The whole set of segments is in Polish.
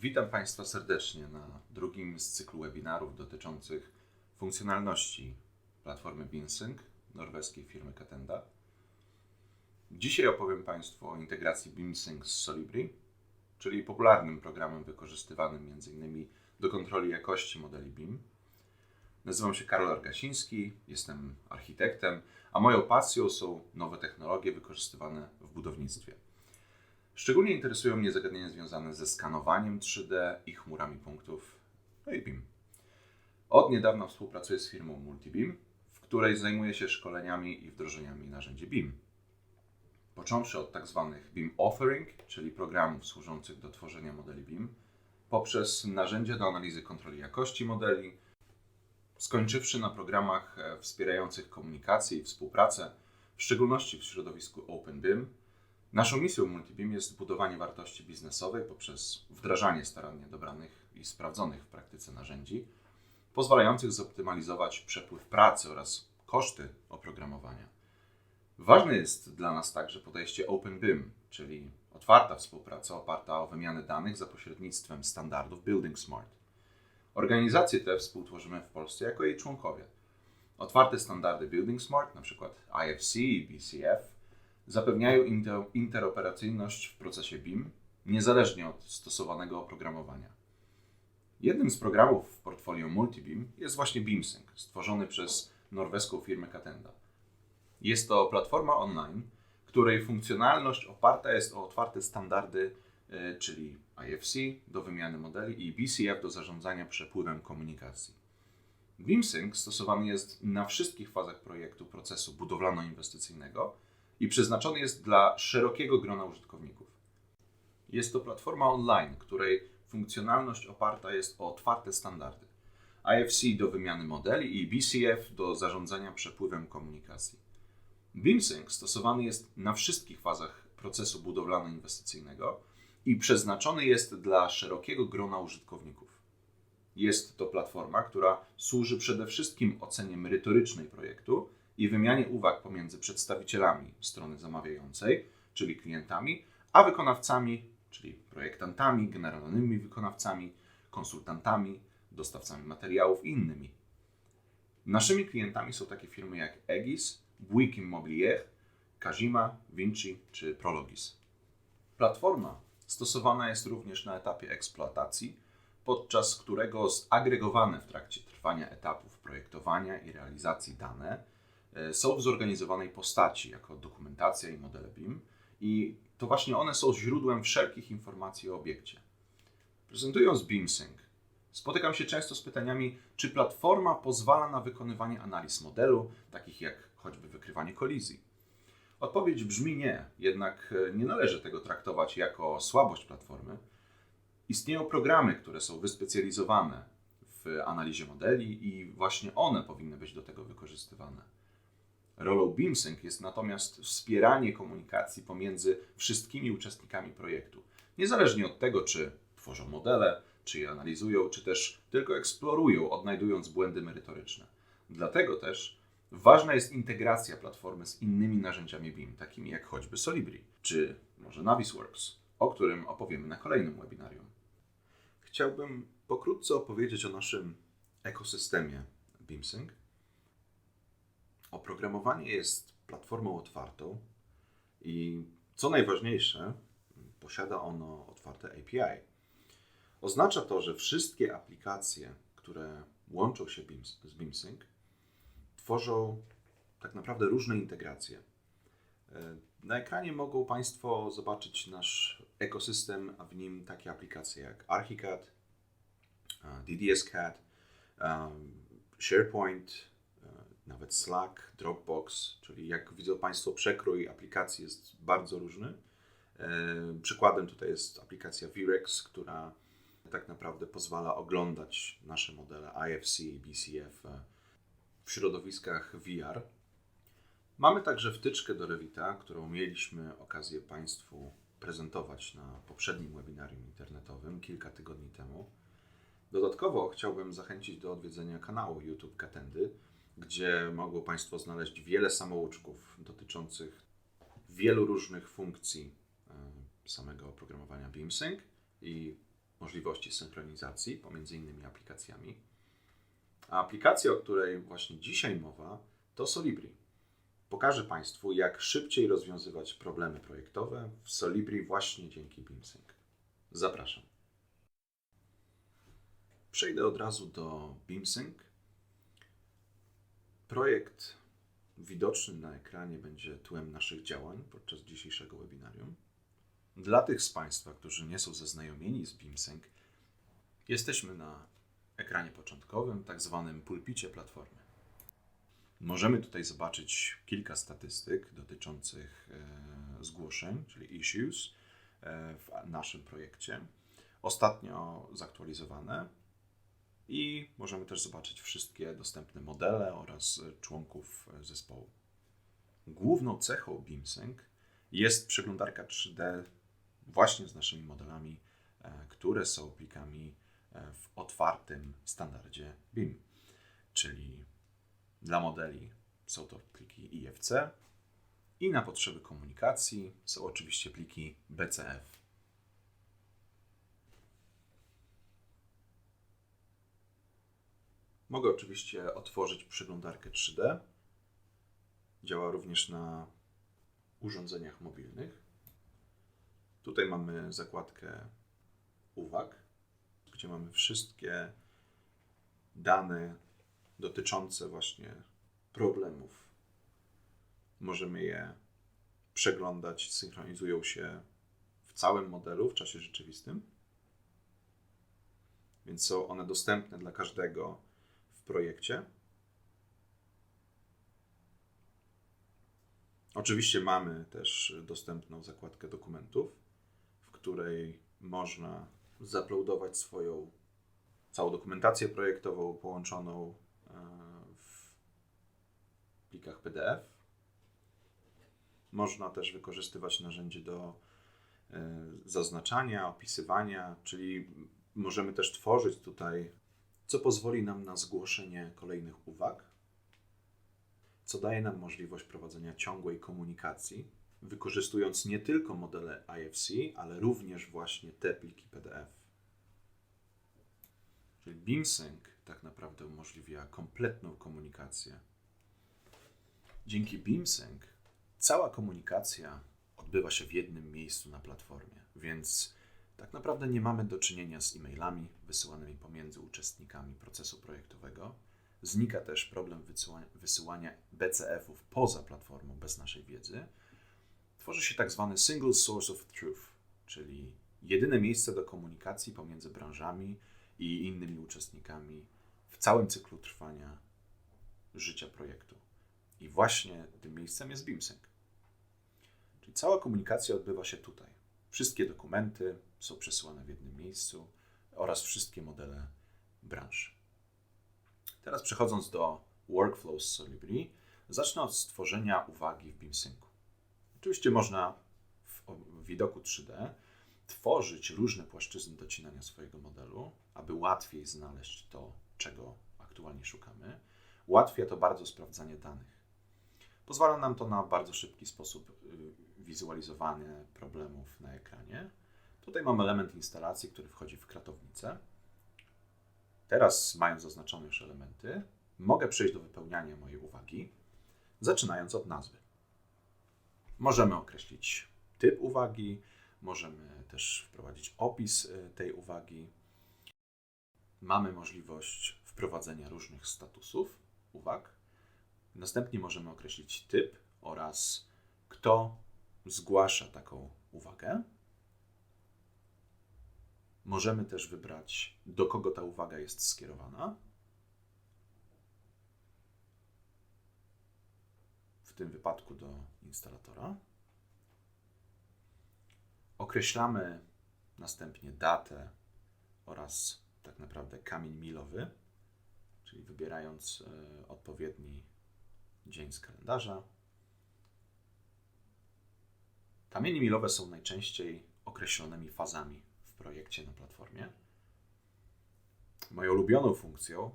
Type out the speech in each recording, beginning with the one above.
Witam Państwa serdecznie na drugim z cyklu webinarów dotyczących funkcjonalności platformy BeamSync norweskiej firmy Katenda. Dzisiaj opowiem Państwu o integracji BeamSync z Solibri, czyli popularnym programem wykorzystywanym m.in. do kontroli jakości modeli BIM. Nazywam się Karol Argasiński, jestem architektem, a moją pasją są nowe technologie wykorzystywane w budownictwie. Szczególnie interesują mnie zagadnienia związane ze skanowaniem 3D i chmurami punktów, no i BIM. Od niedawna współpracuję z firmą Multibeam, w której zajmuję się szkoleniami i wdrożeniami narzędzi BIM. Począwszy od tzw. Tak BIM Offering, czyli programów służących do tworzenia modeli BIM, poprzez narzędzia do analizy kontroli jakości modeli, skończywszy na programach e, wspierających komunikację i współpracę, w szczególności w środowisku OpenBIM, Naszą misją Multibeam jest budowanie wartości biznesowej poprzez wdrażanie starannie dobranych i sprawdzonych w praktyce narzędzi, pozwalających zoptymalizować przepływ pracy oraz koszty oprogramowania. Ważne jest dla nas także podejście OpenBIM, czyli otwarta współpraca oparta o wymianę danych za pośrednictwem standardów Building Smart. Organizacje te współtworzymy w Polsce jako jej członkowie. Otwarte standardy Building Smart, np. IFC i BCF, zapewniają interoperacyjność w procesie BIM, niezależnie od stosowanego oprogramowania. Jednym z programów w portfolio Multibeam jest właśnie BeamSync, stworzony przez norweską firmę Katenda. Jest to platforma online, której funkcjonalność oparta jest o otwarte standardy, e, czyli IFC do wymiany modeli i BCF do zarządzania przepływem komunikacji. BeamSync stosowany jest na wszystkich fazach projektu procesu budowlano-inwestycyjnego i przeznaczony jest dla szerokiego grona użytkowników. Jest to platforma online, której funkcjonalność oparta jest o otwarte standardy. IFC do wymiany modeli i BCF do zarządzania przepływem komunikacji. BeamSync stosowany jest na wszystkich fazach procesu budowlano-inwestycyjnego i przeznaczony jest dla szerokiego grona użytkowników. Jest to platforma, która służy przede wszystkim ocenie merytorycznej projektu i wymianie uwag pomiędzy przedstawicielami strony zamawiającej, czyli klientami, a wykonawcami, czyli projektantami, generalnymi wykonawcami, konsultantami, dostawcami materiałów i innymi. Naszymi klientami są takie firmy jak Egis, Bouygues Immobilier, Kazima, Vinci czy Prologis. Platforma stosowana jest również na etapie eksploatacji, podczas którego zagregowane w trakcie trwania etapów projektowania i realizacji dane są w zorganizowanej postaci, jako dokumentacja i modele BIM, i to właśnie one są źródłem wszelkich informacji o obiekcie. Prezentując BIMSync, spotykam się często z pytaniami, czy platforma pozwala na wykonywanie analiz modelu, takich jak choćby wykrywanie kolizji. Odpowiedź brzmi nie, jednak e, nie należy tego traktować jako słabość platformy. Istnieją programy, które są wyspecjalizowane w analizie modeli i właśnie one powinny być do tego wykorzystywane. Rolą BeamSync jest natomiast wspieranie komunikacji pomiędzy wszystkimi uczestnikami projektu. Niezależnie od tego, czy tworzą modele, czy je analizują, czy też tylko eksplorują, odnajdując błędy merytoryczne. Dlatego też ważna jest integracja platformy z innymi narzędziami BIM, takimi jak choćby Solibri, czy może Navisworks, o którym opowiemy na kolejnym webinarium. Chciałbym pokrótce opowiedzieć o naszym ekosystemie BeamSync Oprogramowanie jest platformą otwartą i co najważniejsze, posiada ono otwarte API. Oznacza to, że wszystkie aplikacje, które łączą się z BeamSync, tworzą tak naprawdę różne integracje. Na ekranie mogą Państwo zobaczyć nasz ekosystem, a w nim takie aplikacje jak ArchiCAD, DDSCAD, SharePoint, nawet Slack, Dropbox, czyli jak widzą Państwo, przekrój aplikacji jest bardzo różny. E, przykładem tutaj jest aplikacja Virex, która tak naprawdę pozwala oglądać nasze modele IFC i BCF e, w środowiskach VR. Mamy także wtyczkę do Revita, którą mieliśmy okazję Państwu prezentować na poprzednim webinarium internetowym kilka tygodni temu. Dodatkowo chciałbym zachęcić do odwiedzenia kanału YouTube Katendy, gdzie mogą Państwo znaleźć wiele samouczków dotyczących wielu różnych funkcji e, samego oprogramowania BeamSync i możliwości synchronizacji pomiędzy innymi aplikacjami. A aplikacja, o której właśnie dzisiaj mowa, to Solibri. Pokażę Państwu, jak szybciej rozwiązywać problemy projektowe w Solibri właśnie dzięki BeamSync. Zapraszam. Przejdę od razu do BeamSync. Projekt widoczny na ekranie będzie tłem naszych działań podczas dzisiejszego webinarium. Dla tych z Państwa, którzy nie są zaznajomieni z BeamSync, jesteśmy na ekranie początkowym, tak zwanym pulpicie platformy. Możemy tutaj zobaczyć kilka statystyk dotyczących e, zgłoszeń, czyli issues e, w naszym projekcie. Ostatnio zaktualizowane i możemy też zobaczyć wszystkie dostępne modele oraz członków zespołu. Główną cechą BeamSync jest przeglądarka 3D właśnie z naszymi modelami, e, które są plikami e, w otwartym standardzie BIM, czyli dla modeli są to pliki IFC i na potrzeby komunikacji są oczywiście pliki BCF. Mogę oczywiście otworzyć przeglądarkę 3D. Działa również na urządzeniach mobilnych. Tutaj mamy zakładkę uwag, gdzie mamy wszystkie dane dotyczące właśnie problemów. Możemy je przeglądać, synchronizują się w całym modelu w czasie rzeczywistym. Więc są one dostępne dla każdego projekcie. Oczywiście mamy też dostępną zakładkę dokumentów, w której można zaploadować swoją całą dokumentację projektową połączoną e, w plikach PDF. Można też wykorzystywać narzędzie do e, zaznaczania, opisywania, czyli możemy też tworzyć tutaj, co pozwoli nam na zgłoszenie kolejnych uwag, co daje nam możliwość prowadzenia ciągłej komunikacji, wykorzystując nie tylko modele IFC, ale również właśnie te pliki PDF. Czyli BeamSync tak naprawdę umożliwia kompletną komunikację. Dzięki BeamSync cała komunikacja odbywa się w jednym miejscu na platformie, więc tak naprawdę nie mamy do czynienia z e-mailami wysyłanymi pomiędzy uczestnikami procesu projektowego. Znika też problem wysyłania BCF-ów poza platformą bez naszej wiedzy. Tworzy się tak zwany single source of truth, czyli jedyne miejsce do komunikacji pomiędzy branżami i innymi uczestnikami w całym cyklu trwania życia projektu. I właśnie tym miejscem jest BeamSync. Czyli cała komunikacja odbywa się tutaj. Wszystkie dokumenty są przesyłane w jednym miejscu oraz wszystkie modele branży. Teraz przechodząc do Workflows Solibri, zacznę od stworzenia uwagi w BeamSyncu. Oczywiście można w widoku 3D tworzyć różne płaszczyzny docinania swojego modelu, aby łatwiej znaleźć to, czego aktualnie szukamy. Ułatwia to bardzo sprawdzanie danych. Pozwala nam to na bardzo szybki sposób y, wizualizowanie problemów na ekranie. Tutaj mam element instalacji, który wchodzi w kratownicę. Teraz, mając zaznaczone już elementy, mogę przejść do wypełniania mojej uwagi, zaczynając od nazwy. Możemy określić typ uwagi, możemy też wprowadzić opis y, tej uwagi. Mamy możliwość wprowadzenia różnych statusów uwag. Następnie możemy określić typ oraz kto zgłasza taką uwagę. Możemy też wybrać, do kogo ta uwaga jest skierowana. W tym wypadku do instalatora. Określamy następnie datę oraz tak naprawdę kamień milowy, czyli wybierając e, odpowiedni dzień z kalendarza. Kamienie milowe są najczęściej określonymi fazami projekcie na platformie. Moją ulubioną funkcją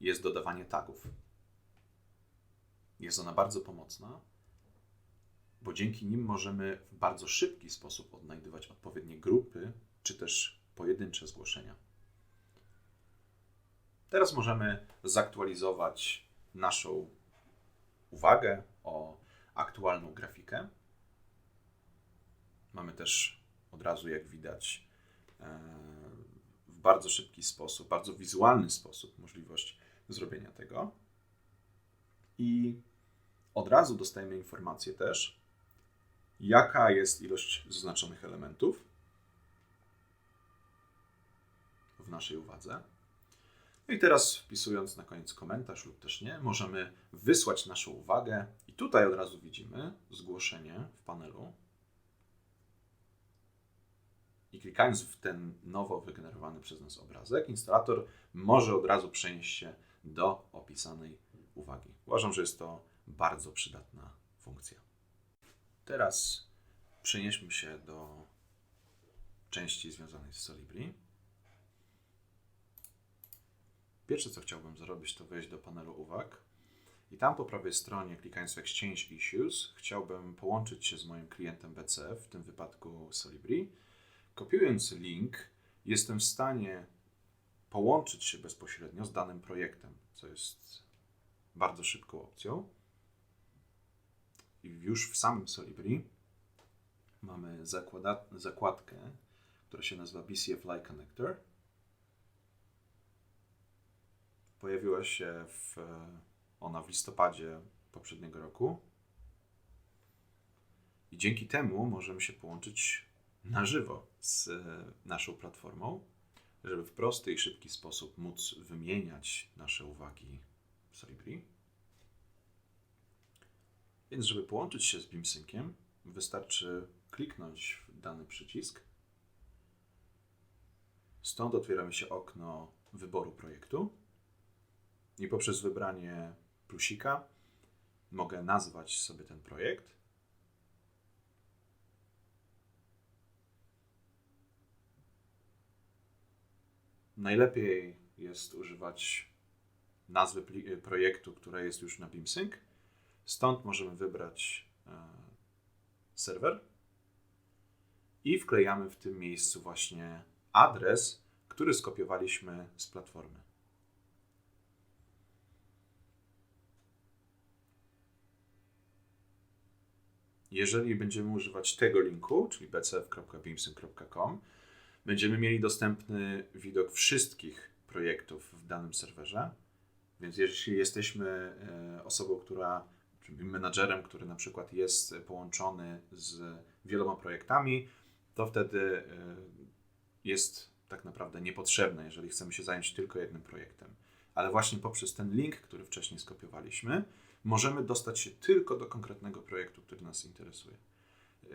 jest dodawanie tagów. Jest ona bardzo pomocna, bo dzięki nim możemy w bardzo szybki sposób odnajdywać odpowiednie grupy, czy też pojedyncze zgłoszenia. Teraz możemy zaktualizować naszą uwagę o aktualną grafikę. Mamy też od razu, jak widać, w bardzo szybki sposób, bardzo wizualny sposób możliwość zrobienia tego. I od razu dostajemy informację też, jaka jest ilość zaznaczonych elementów w naszej uwadze. No i teraz wpisując na koniec komentarz lub też nie, możemy wysłać naszą uwagę i tutaj od razu widzimy zgłoszenie w panelu. I klikając w ten nowo wygenerowany przez nas obrazek, instalator może od razu przenieść się do opisanej uwagi. Uważam, że jest to bardzo przydatna funkcja. Teraz przenieśmy się do części związanej z Solibri. Pierwsze, co chciałbym zrobić, to wejść do panelu uwag. I tam po prawej stronie, klikając w Exchange Issues, chciałbym połączyć się z moim klientem BCF, w tym wypadku Solibri. Kopiując link, jestem w stanie połączyć się bezpośrednio z danym projektem, co jest bardzo szybką opcją. I już w samym Solibri mamy zakłada, zakładkę, która się nazywa BCF Live Connector. Pojawiła się w, ona w listopadzie poprzedniego roku. I dzięki temu możemy się połączyć na żywo z naszą platformą, żeby w prosty i szybki sposób móc wymieniać nasze uwagi w Solibri. Więc, żeby połączyć się z BeamSynciem, wystarczy kliknąć w dany przycisk. Stąd otwiera mi się okno wyboru projektu i poprzez wybranie plusika mogę nazwać sobie ten projekt. Najlepiej jest używać nazwy projektu, która jest już na BeamSync. Stąd możemy wybrać e, serwer i wklejamy w tym miejscu właśnie adres, który skopiowaliśmy z platformy. Jeżeli będziemy używać tego linku, czyli bcf.beamsync.com, będziemy mieli dostępny widok wszystkich projektów w danym serwerze. Więc jeśli jesteśmy e, osobą, która, czyli menadżerem, który na przykład jest połączony z wieloma projektami, to wtedy e, jest tak naprawdę niepotrzebne, jeżeli chcemy się zająć tylko jednym projektem. Ale właśnie poprzez ten link, który wcześniej skopiowaliśmy, możemy dostać się tylko do konkretnego projektu, który nas interesuje. E,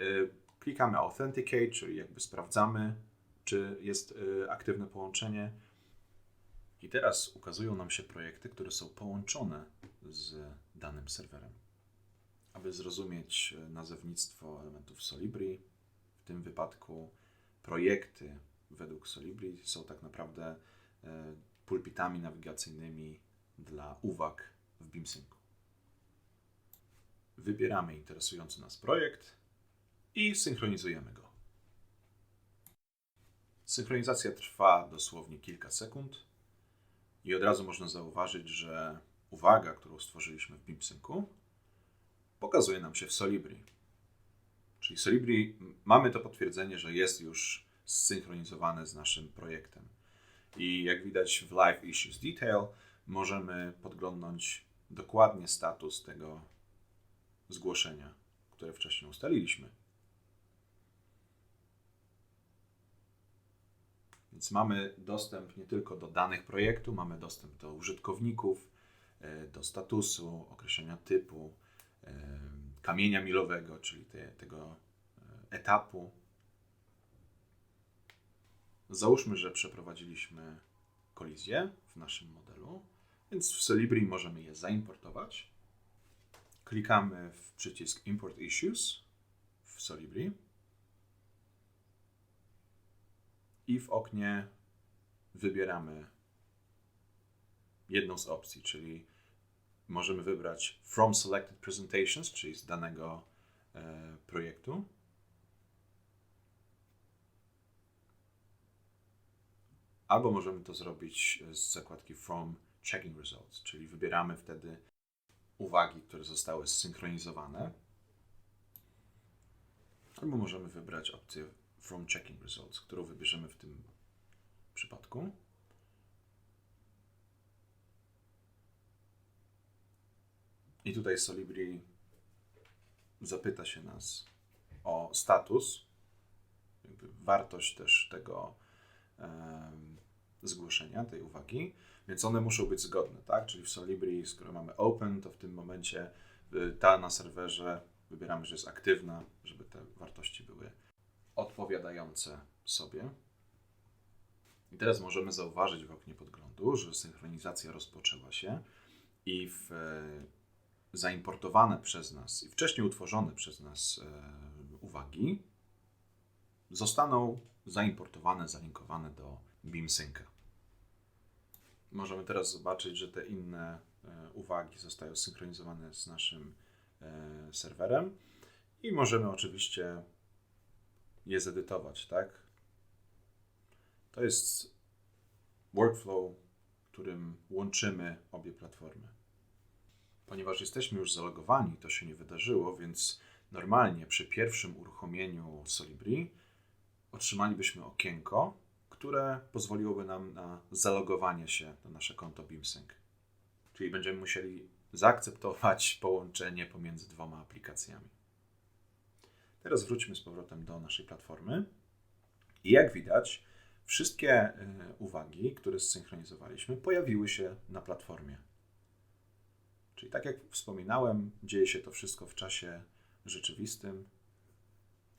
klikamy Authenticate, czyli jakby sprawdzamy, czy jest e, aktywne połączenie. I teraz ukazują nam się projekty, które są połączone z danym serwerem. Aby zrozumieć nazewnictwo elementów Solibri, w tym wypadku projekty według Solibri są tak naprawdę e, pulpitami nawigacyjnymi dla uwag w BeamSyncu. Wybieramy interesujący nas projekt i synchronizujemy go. Synchronizacja trwa dosłownie kilka sekund i od razu można zauważyć, że uwaga, którą stworzyliśmy w BeamSyncu, pokazuje nam się w Solibri. Czyli Solibri mamy to potwierdzenie, że jest już zsynchronizowane z naszym projektem. I jak widać w Live Issues Detail możemy podglądnąć dokładnie status tego zgłoszenia, które wcześniej ustaliliśmy. Więc mamy dostęp nie tylko do danych projektu, mamy dostęp do użytkowników, e, do statusu, określenia typu, e, kamienia milowego, czyli te, tego e, etapu. Załóżmy, że przeprowadziliśmy kolizję w naszym modelu, więc w Solibri możemy je zaimportować. Klikamy w przycisk Import Issues w Solibri i w oknie wybieramy jedną z opcji, czyli możemy wybrać From Selected Presentations, czyli z danego e, projektu. albo możemy to zrobić z zakładki From Checking Results, czyli wybieramy wtedy uwagi, które zostały zsynchronizowane, albo możemy wybrać opcję From Checking Results, którą wybierzemy w tym przypadku. I tutaj Solibri zapyta się nas o status, wartość też tego um, zgłoszenia, tej uwagi, więc one muszą być zgodne, tak? Czyli w Solibri, skoro mamy open, to w tym momencie y, ta na serwerze wybieramy, że jest aktywna, żeby te wartości były odpowiadające sobie. I teraz możemy zauważyć w oknie podglądu, że synchronizacja rozpoczęła się i w zaimportowane przez nas i wcześniej utworzone przez nas e, uwagi zostaną zaimportowane, zalinkowane do BeamSynca. Możemy teraz zobaczyć, że te inne e, uwagi zostają synchronizowane z naszym e, serwerem i możemy oczywiście je zedytować, tak? To jest workflow, którym łączymy obie platformy. Ponieważ jesteśmy już zalogowani, to się nie wydarzyło, więc normalnie przy pierwszym uruchomieniu Solibri otrzymalibyśmy okienko, które pozwoliłoby nam na zalogowanie się na nasze konto BeamSync. Czyli będziemy musieli zaakceptować połączenie pomiędzy dwoma aplikacjami. Teraz wróćmy z powrotem do naszej platformy. I jak widać, wszystkie y, uwagi, które zsynchronizowaliśmy, pojawiły się na platformie. Czyli tak jak wspominałem, dzieje się to wszystko w czasie rzeczywistym.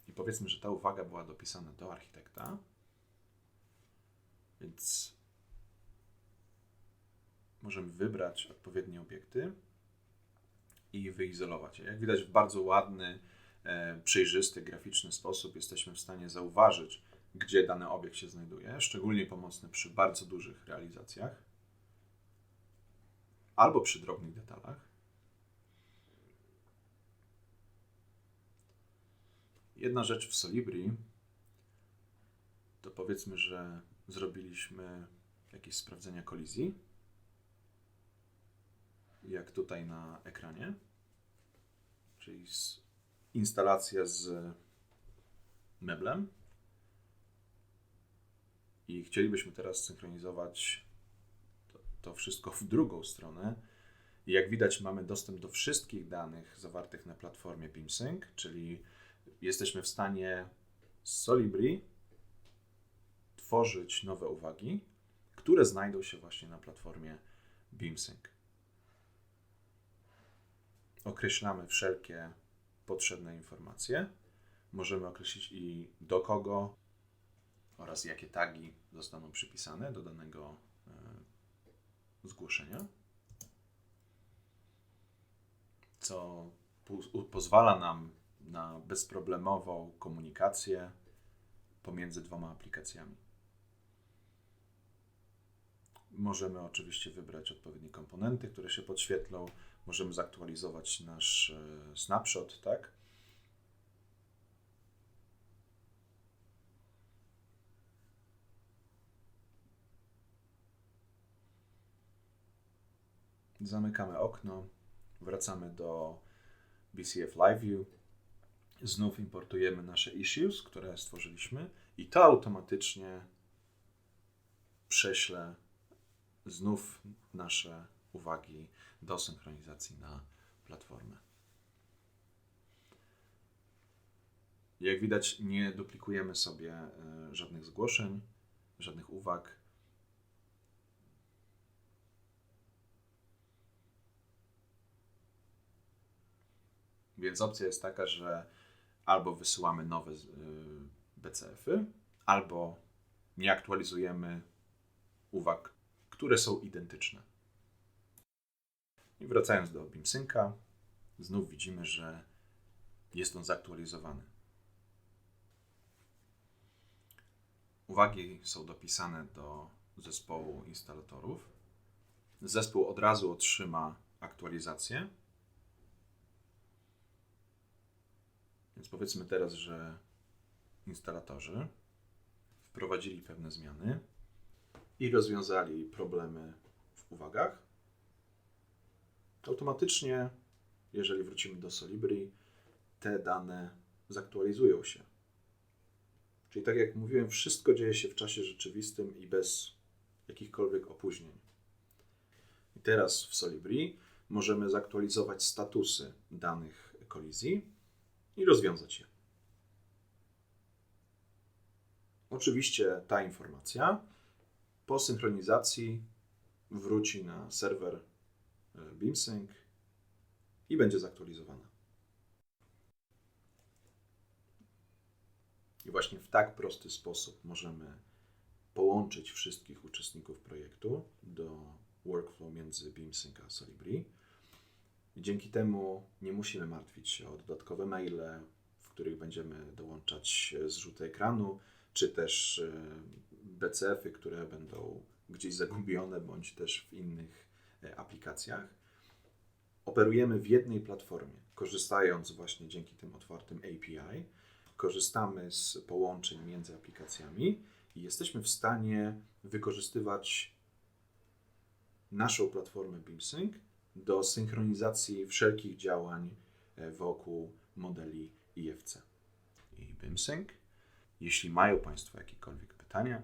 I powiedzmy, że ta uwaga była dopisana do architekta. Więc możemy wybrać odpowiednie obiekty i wyizolować je. Jak widać, w bardzo ładny, e, przejrzysty, graficzny sposób jesteśmy w stanie zauważyć, gdzie dany obiekt się znajduje, szczególnie pomocny przy bardzo dużych realizacjach albo przy drobnych detalach. Jedna rzecz w Solibri to powiedzmy, że zrobiliśmy jakieś sprawdzenia kolizji, jak tutaj na ekranie, czyli instalacja z meblem. I chcielibyśmy teraz synchronizować to wszystko w drugą stronę. I jak widać, mamy dostęp do wszystkich danych zawartych na platformie BeamSync, czyli jesteśmy w stanie z Solibri tworzyć nowe uwagi, które znajdą się właśnie na platformie BeamSync. Określamy wszelkie potrzebne informacje. Możemy określić i do kogo oraz jakie tagi zostaną przypisane do danego zgłoszenia, co pozwala nam na bezproblemową komunikację pomiędzy dwoma aplikacjami. Możemy oczywiście wybrać odpowiednie komponenty, które się podświetlą. Możemy zaktualizować nasz e, snapshot, tak? Zamykamy okno, wracamy do BCF Live View. Znów importujemy nasze issues, które stworzyliśmy i to automatycznie prześle znów nasze uwagi do synchronizacji na platformę. Jak widać, nie duplikujemy sobie e, żadnych zgłoszeń, żadnych uwag. Więc opcja jest taka, że albo wysyłamy nowe y, BCF-y, albo nie aktualizujemy uwag, które są identyczne. I wracając do BeamSynca, znów widzimy, że jest on zaktualizowany. Uwagi są dopisane do zespołu instalatorów. Zespół od razu otrzyma aktualizację Więc powiedzmy teraz, że instalatorzy wprowadzili pewne zmiany i rozwiązali problemy w uwagach, automatycznie, jeżeli wrócimy do Solibri, te dane zaktualizują się. Czyli tak jak mówiłem, wszystko dzieje się w czasie rzeczywistym i bez jakichkolwiek opóźnień. I teraz w Solibri możemy zaktualizować statusy danych kolizji i rozwiązać je. Oczywiście ta informacja po synchronizacji wróci na serwer BeamSync i będzie zaktualizowana. I właśnie w tak prosty sposób możemy połączyć wszystkich uczestników projektu do workflow między BeamSync a Solibri. I dzięki temu nie musimy martwić się o dodatkowe maile, w których będziemy dołączać zrzuty ekranu, czy też e, BCF-y, które będą gdzieś zagubione, bądź też w innych e, aplikacjach. Operujemy w jednej platformie, korzystając właśnie dzięki tym otwartym API. Korzystamy z połączeń między aplikacjami i jesteśmy w stanie wykorzystywać naszą platformę BeamSync do synchronizacji wszelkich działań e, wokół modeli IFC. i BIMSync. Jeśli mają Państwo jakiekolwiek pytania,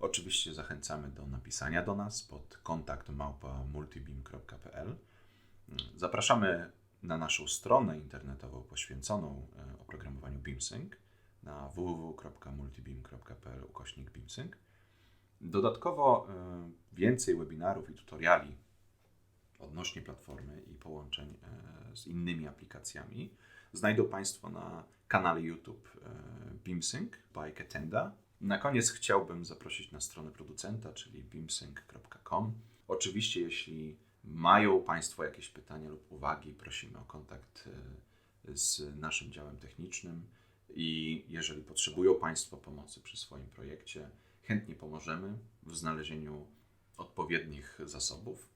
oczywiście zachęcamy do napisania do nas pod kontakt multibeam.pl. Zapraszamy na naszą stronę internetową poświęconą e, oprogramowaniu BIMSync na www.multibeam.pl ukośnik BIMSync. Dodatkowo e, więcej webinarów i tutoriali odnośnie platformy i połączeń e, z innymi aplikacjami znajdą Państwo na kanale YouTube BeamSync by Katenda. Na koniec chciałbym zaprosić na stronę producenta, czyli beamsync.com. Oczywiście, jeśli mają Państwo jakieś pytania lub uwagi, prosimy o kontakt e, z naszym działem technicznym i jeżeli potrzebują Państwo pomocy przy swoim projekcie, chętnie pomożemy w znalezieniu odpowiednich zasobów.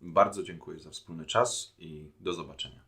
Bardzo dziękuję za wspólny czas i do zobaczenia.